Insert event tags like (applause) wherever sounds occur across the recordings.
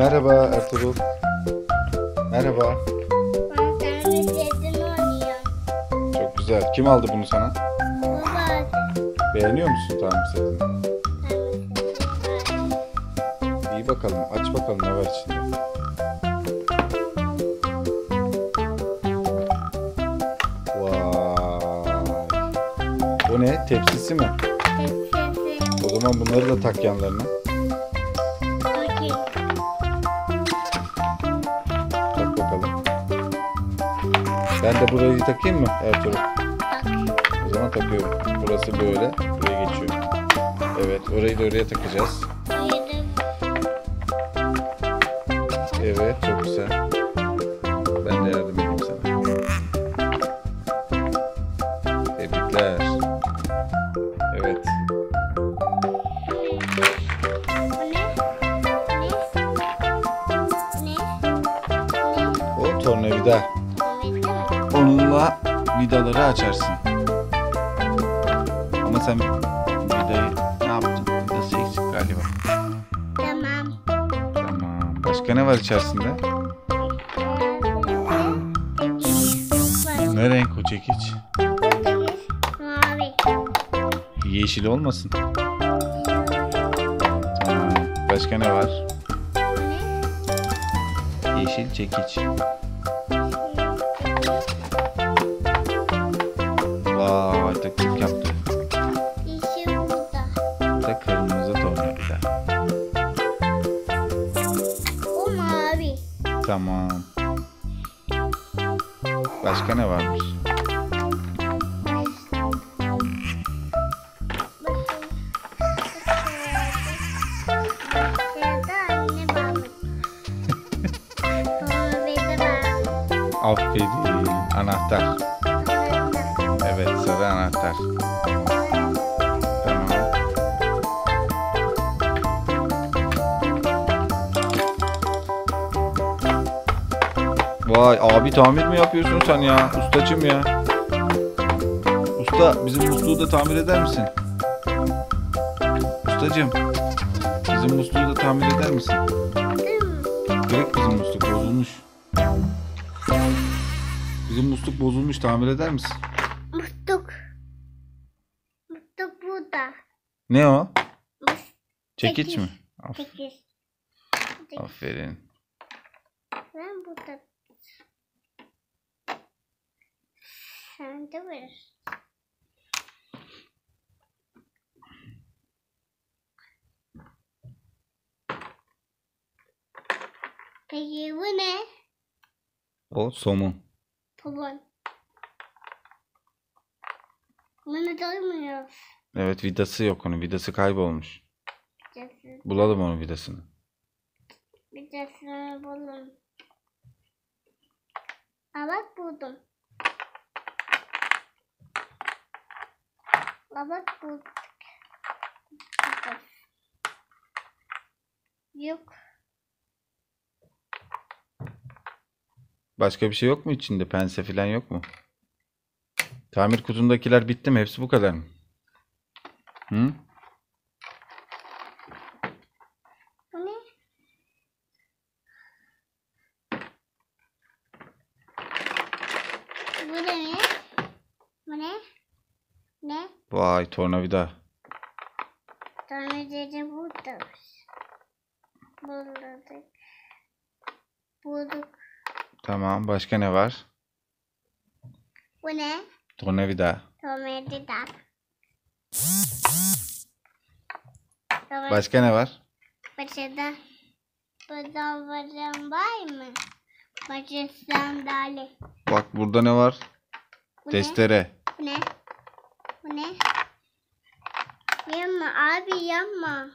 Merhaba Ertuğrul. Merhaba. Ben setini oynuyorum. Çok güzel. Kim aldı bunu sana? Baba. Beğeniyor musun tamir setini? Ben İyi bakalım. Aç bakalım ne var içinde. Vay. Bu ne? Tepsisi mi? Tepsisi. O zaman bunları da tak yanlarına. Ben de burayı takayım mı Ertuğrul? Bak. O zaman takıyorum. Burası böyle. Buraya geçiyor. Evet. Orayı da oraya takacağız. Evet. Çok güzel. Ben de yardım edeyim sana. Tebrikler. Evet. Bu ne? Ne? Ne? O tornavida. Vidaları açarsın. Ama sen vidayı ne yaptın? Vidası eksik galiba. Tamam. Tamam. Başka ne var içerisinde? Ne renk o çekiç? Mavi. Yeşil olmasın. Tamam. Başka ne var? Yeşil çekiç. Vay taktik yaptı. Yeşil burada. Bu da kırmızı tornavida. O mavi. Tamam. Başka ne varmış? (laughs) Aferin. Anahtar. Evet sarı anahtar. Tamam. Vay abi tamir mi yapıyorsun sen ya? Ustacım ya. Usta bizim musluğu da tamir eder misin? Ustacım. Bizim musluğu da tamir eder misin? Kırık bizim musluk bozulmuş. Bizim musluk bozulmuş tamir eder misin? Musluk. Musluk burada. Ne o? Çekiç Çekiç. mi? Af- Sekiz. Aferin. Ben burada. Sen de ver. Peki bu ne? O somun. Taban. Bunu doymuyoruz. Evet vidası yok onun. Vidası kaybolmuş. Cesur. Bulalım onun vidasını. Sana bulalım. Aa bak buldum. Aa bak bulduk. Yok. Başka bir şey yok mu içinde? Pense falan yok mu? Tamir kutundakiler bitti mi? Hepsi bu kadar mı? Hı? Bu ne? Bu ne? Bu ne? Ne? Vay tornavida. Tamirci burada. Bulduk. Bulduk. Tamam. Başka ne var? Bu ne? Tornavida. Tamirci Tamirci Başka ne var? Başında. Burada varım var mı? Başı sandalye. Bak burada ne var? Bu ne? Testere. Bu ne? Bu ne? Yapma abi yapma.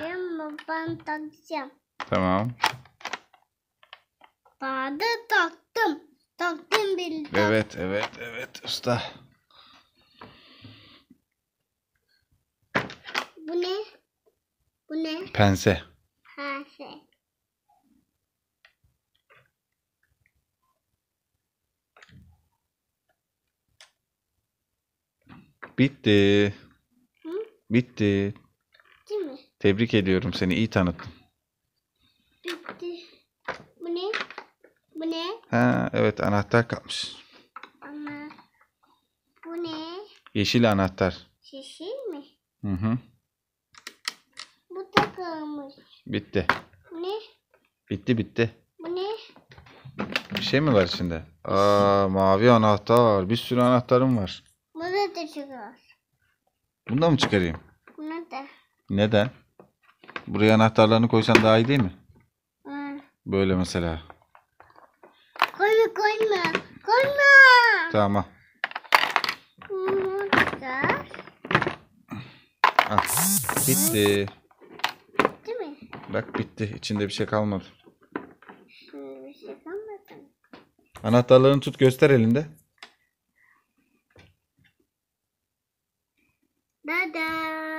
(laughs) yapma ben takacağım. Tamam. Daha da taktım. Taktım tak- Evet, evet, evet usta. Pense. Pense. Bitti. Hı? Bitti. Değil mi? Tebrik ediyorum seni. İyi tanıttın. Bitti. Bu ne? Bu ne? Ha, evet anahtar kalmış. Ama bu ne? Yeşil anahtar. Yeşil mi? Hı hı. Bu takılmış. Bitti. Bu ne? Bitti bitti. Bu ne? Bir şey mi var içinde? Aa mavi anahtar. Bir sürü anahtarım var. Bunu da çıkar. Bunu da mı çıkarayım? Bunu da. Neden? Buraya anahtarlarını koysan daha iyi değil mi? Hı. Böyle mesela. Koyma koyma. Koyma. Tamam. Bunu. Al. Bitti. Bak bitti. İçinde bir şey kalmadı. Hmm. Anahtarlarını tut göster elinde. Dada.